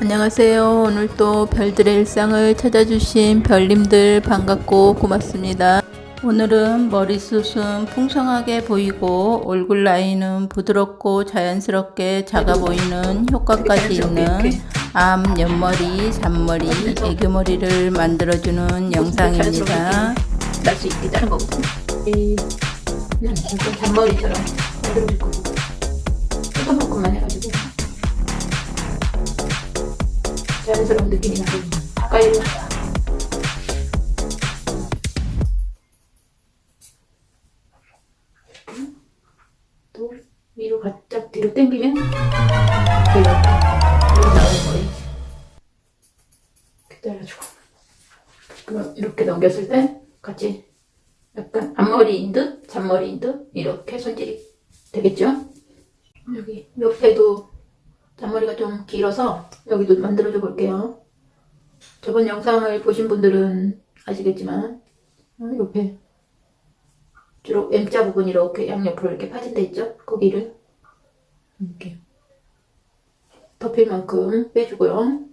안녕하세요. 오늘 또 별들의 일상을 찾아주신 별님들 반갑고 고맙습니다. 오늘은 머리숱은 풍성하게 보이고 얼굴 라인은 부드럽고 자연스럽게 작아 보이는 효과까지 있는 암, 옆머리, 잔머리, 애교머리를 만들어주는 영상입니다. 날수 있게 자른 약간 잔머리처럼 만들어줄 거고 뜯어먹고만 해가지고 자연스러운 느낌이 나고 이렇게 또 위로 바짝 뒤로 당기면 이렇게 나올 거예요. 잘라주고 그럼 이렇게 넘겼을 때 같이 약간 앞머리인 듯 잔머리인 듯 이렇게 손질이 되겠죠? 여기 옆에도 잔머리가 좀 길어서 여기도 만들어줘 볼게요. 저번 영상을 보신 분들은 아시겠지만 어, 옆에 주로 M자 부분 이렇게 양옆으로 이렇게 파진 데 있죠? 거기를 이렇게 덮일 만큼 빼주고요.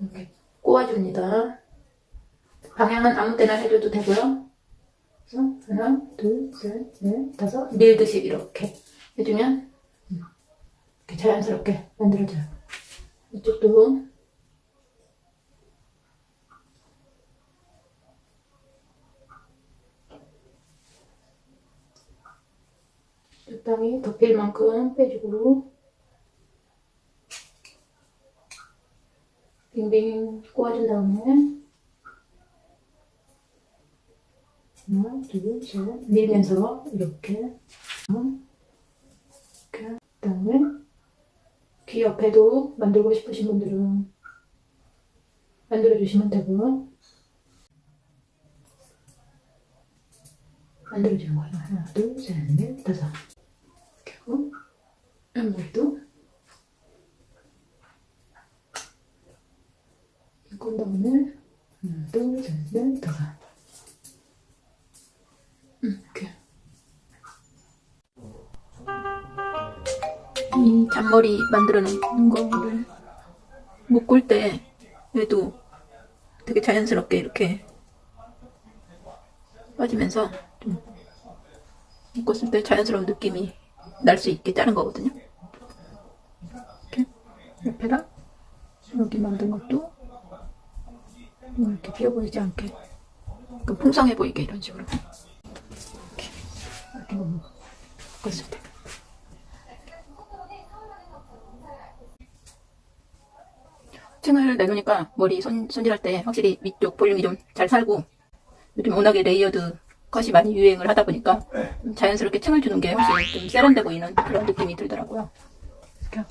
이렇게 꼬아줍니다. 방향은 아무 때나 해줘도 되고요. 하나, 둘, 셋, 넷, 다섯 밀듯이 이렇게 해주면? 이렇게 자연스럽게 만들어져요. 이쪽도 적당히 덮일 만큼 빼주고. 빙빙 꼬아준 다음에. 하나, 둘, 셋. 밀면서 이렇게. 이렇게 그 다음에 귀 옆에도 만들고 싶으신 분들은 만들어 주시면 되고요. 만들어 주는 거예요. 하나, 둘, 셋, 넷, 다섯. 하고 옆머리도 꼰 다음에 하나, 둘, 셋, 넷, 다섯. 이 잔머리 만들어내는 거를 묶을 때 얘도 되게 자연스럽게 이렇게 빠지면서 좀 묶었을 때 자연스러운 느낌이 날 수 있게 자른 거거든요. 이렇게 옆에다 여기 만든 것도 이렇게 비어 보이지 않게 그 풍성해 보이게 이런 식으로. 이렇게. 이렇게 묶었을 때 층을 내놓으니까 머리 손, 손질할 때 확실히 위쪽 볼륨이 좀 잘 살고 요즘 워낙에 레이어드 컷이 많이 유행을 하다 보니까 좀 자연스럽게 층을 주는 게 훨씬 좀 세련돼 보이는 그런 느낌이 들더라고요. 이렇게.